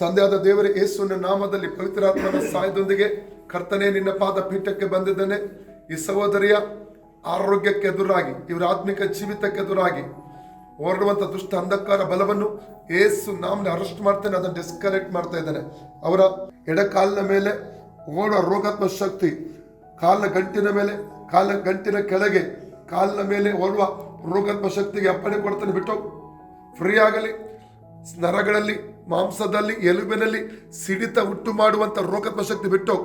ತಂದೆಯಾದ ದೇವರ, ಯೇಸುವಿನ ನಾಮದಲ್ಲಿ ಪವಿತ್ರಾತ್ಮನ ಸಹಾಯದೊಂದಿಗೆ ಕರ್ತನೆ, ನಿನ್ನ ಪಾದ ಪೀಠಕ್ಕೆ ಬಂದಿದ್ದೇನೆ. ಈ ಸಹೋದರಿಯ ಆರೋಗ್ಯಕ್ಕೆ ಎದುರಾಗಿ, ಇವರ ಆತ್ಮಿಕ ಜೀವಿತಕ್ಕೆ ಎದುರಾಗಿ ಹೊರಡುವಂತ ದುಷ್ಟ ಅಂಧಕಾರ ಬಲವನ್ನು ಏಸು ನಾಮನ ಅರೆಸ್ಟ್ ಮಾಡ್ತೇನೆ, ಅದನ್ನು ಡಿಸ್ಕನೆಕ್ಟ್ ಮಾಡ್ತಾ ಇದ್ದಾನೆ. ಅವರ ಎಡಕಾಲಿನ ಮೇಲೆ ಓಡುವ ರೋಗಾತ್ಮ ಶಕ್ತಿ, ಕಾಲಿನ ಗಂಟಿನ ಮೇಲೆ, ಕಾಲಿನ ಗಂಟಿನ ಕೆಳಗೆ, ಕಾಲಿನ ಮೇಲೆ ಓಡುವ ರೋಗಾತ್ಮ ಶಕ್ತಿಗೆ ಅಪ್ಪಣೆ ಕೊಡ್ತಾನೆ, ಬಿಟ್ಟು ಫ್ರೀ ಆಗಲಿ, ನರಗಳಲ್ಲಿ ಮಾಂಸದಲ್ಲಿ, ಎಲುಬಿನಲ್ಲಿ ಸಿಡಿತ ಉಂಟು ಮಾಡುವಂಥ ರೋಗಾತ್ಮ ಶಕ್ತಿ ಬಿಟ್ಟು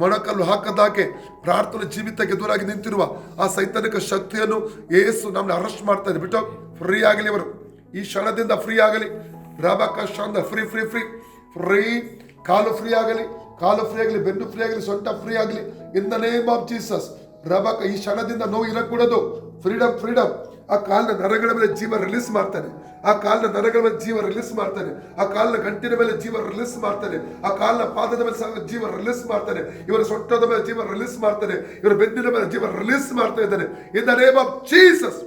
ಮೊಣಕಲ್ಲು ಹಾಕದಾಕೆ ಪ್ರಾರ್ಥನೆ ಜೀವಿತಕ್ಕೆ ದೂರಾಗಿ ನಿಂತಿರುವ ಆ ಸೈತಾನಿಕ ಶಕ್ತಿಯನ್ನು ಏಸು ನಮ್ಮನ್ನ ಅರೆಸ್ಟ್ ಮಾಡ್ತಾರೆ ಬಿಟ್ಟು ಫ್ರೀ ಆಗಲಿ ಅವರು ಈ ಕ್ಷಣದಿಂದ ಫ್ರೀ ಆಗಲಿ. ರಾಬಾ ಕಷ್ಟ ಫ್ರೀ ಫ್ರೀ ಫ್ರೀ ಫ್ರೀ ಕಾಲು ಫ್ರೀ ಆಗಲಿ, ಕಾಲು ಫ್ರೀ ಆಗಲಿ, ಬೆನ್ನು ಫ್ರೀ ಆಗಲಿ, ಸೊಂಟ ಫ್ರೀ ಆಗಲಿ. In the name of Jesus ರಬಕ, ಈ ಕ್ಷಣದಿಂದ ನೋವು ಇರಕೂಡದು. ಫ್ರೀಡಮ್ ಫ್ರೀಡಮ್ ಆ ಕಾಲದ ನರಗಳ ಮೇಲೆ ಜೀವ ರಿಲೀಸ್ ಮಾಡ್ತಾನೆ. ಆ ಕಾಲದ ನರಗಳ ಮೇಲೆ ಜೀವ ರಿಲೀಸ್ ಮಾಡ್ತಾನೆ. ಆ ಕಾಲದ ಗಂಟಿನ ಮೇಲೆ ಜೀವ ರಿಲೀಸ್ ಮಾಡ್ತಾನೆ. ಆ ಕಾಲದ ಪಾದದ ಮೇಲೆ ಜೀವ ರಿಲೀಸ್ ಮಾಡ್ತಾನೆ. ಇವರ ಸೊಟ್ಟದ ಮೇಲೆ ಜೀವ ರಿಲೀಸ್ ಮಾಡ್ತಾನೆ. ಇವರ ಬೆನ್ನಿನ ಮೇಲೆ ಜೀವ ರಿಲೀಸ್ ಮಾಡ್ತಾ ಇದ್ದಾನೆ. In the name of Jesus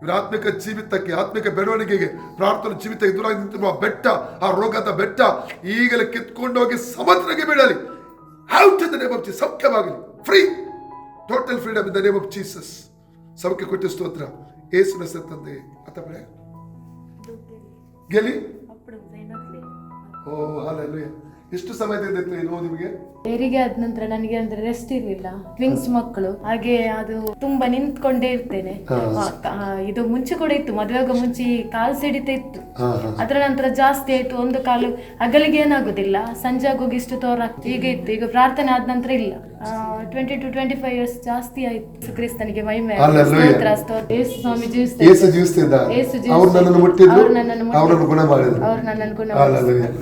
ಇವರ ಆತ್ಮಿಕ ಜೀವಿತಕ್ಕೆ, ಆತ್ಮಿಕ ಬೆಳವಣಿಗೆಗೆ, ಪ್ರಾರ್ಥನೆ ಜೀವಿತ ಎದುರಾಗಿ ನಿಂತಿರುವ ಬೆಟ್ಟ, ಆ ರೋಗದ ಬೆಟ್ಟ, ಈಗಲೇ ಕಿತ್ಕೊಂಡೋಗಿ ಸಮುದ್ರಕ್ಕೆ ಬೀಳಲಿ. Out in the name of Jesus ಸೌಖ್ಯವಾಗಲಿ. Free total freedom in the name of Jesus ಸೌಖ್ಯ ಕೊಟ್ಟು ಸ್ತೋತ್ರ ಏಸುನ ತಂದೆ ಆತ ಗೆಲಿ ಓ ಹಾಲೆಲ್ಲೂಯ್ಯ ಎಷ್ಟು ಸಮಯ ತೆಗೆದಿತ್ತು ಈ ನೋವು ನಿಮಗೆ? ಹೆರಿಗೆ ಆದ ನಂತರ ನನಗೆ ಅಂದ್ರೆ ರೆಸ್ಟ್ ಇರ್ಲಿಲ್ಲ. ಟ್ವಿನ್ಸ್ ಮಕ್ಕಳು. ಹಾಗೆ ಅದು ತುಂಬಾ ನಿಂತ್ಕೊಂಡೇ ಇರ್ತೇನೆ. ಆ, ಇದು ಮುಂಚೆ ಕೂಡ ಇತ್ತು. ಮದುವೆಗ ಮುಂಚೆ ಈ ಕಾಲು ಸಿಡಿತ ಇತ್ತು. ಅದರ ನಂತರ ಜಾಸ್ತಿ ಆಯ್ತು. ಒಂದು ಕಾಲು ಹಗಲಿಗೆ ಏನಾಗುದಿಲ್ಲ. ಸಂಜೆ ಆಗೋಗಿ ಇಷ್ಟು ತೋರ ಈಗ ಇತ್ತು. ಈಗ ಪ್ರಾರ್ಥನೆ ಆದ ನಂತರ ಇಲ್ಲ. Twenty two twenty five years ಜಾಸ್ತಿ ಆಯ್ತು. ಕ್ರಿಸ್ತನಿಗೆ ಮಹಿಮೆ. Hallelujah. ಸ್ತೋತ್ರ, ಸ್ತೋತ್ರ. ಯೇಸು ಸ್ವಾಮಿ ಜೀವಿಸ್ತಾರೆ ಏಸು ಜೀವಿಸ್ತಿದ್ದ ಯೇಸು ಜೀವಿಸ್ತಿದ್ದ. ಅವ್ರು ನನ್ನನ್ನು ಮುಟ್ಟಿದ್ರು. ಅವ್ರು ನನ್ನನ್ನು ಮುಟ್ಟಿದ್ರು. ಅವರನ್ನು ಗುಣ ಮಾಡಿದ್ರು ಅವ್ರು ನನ್ನನ್ನು ಗುಣ Hallelujah.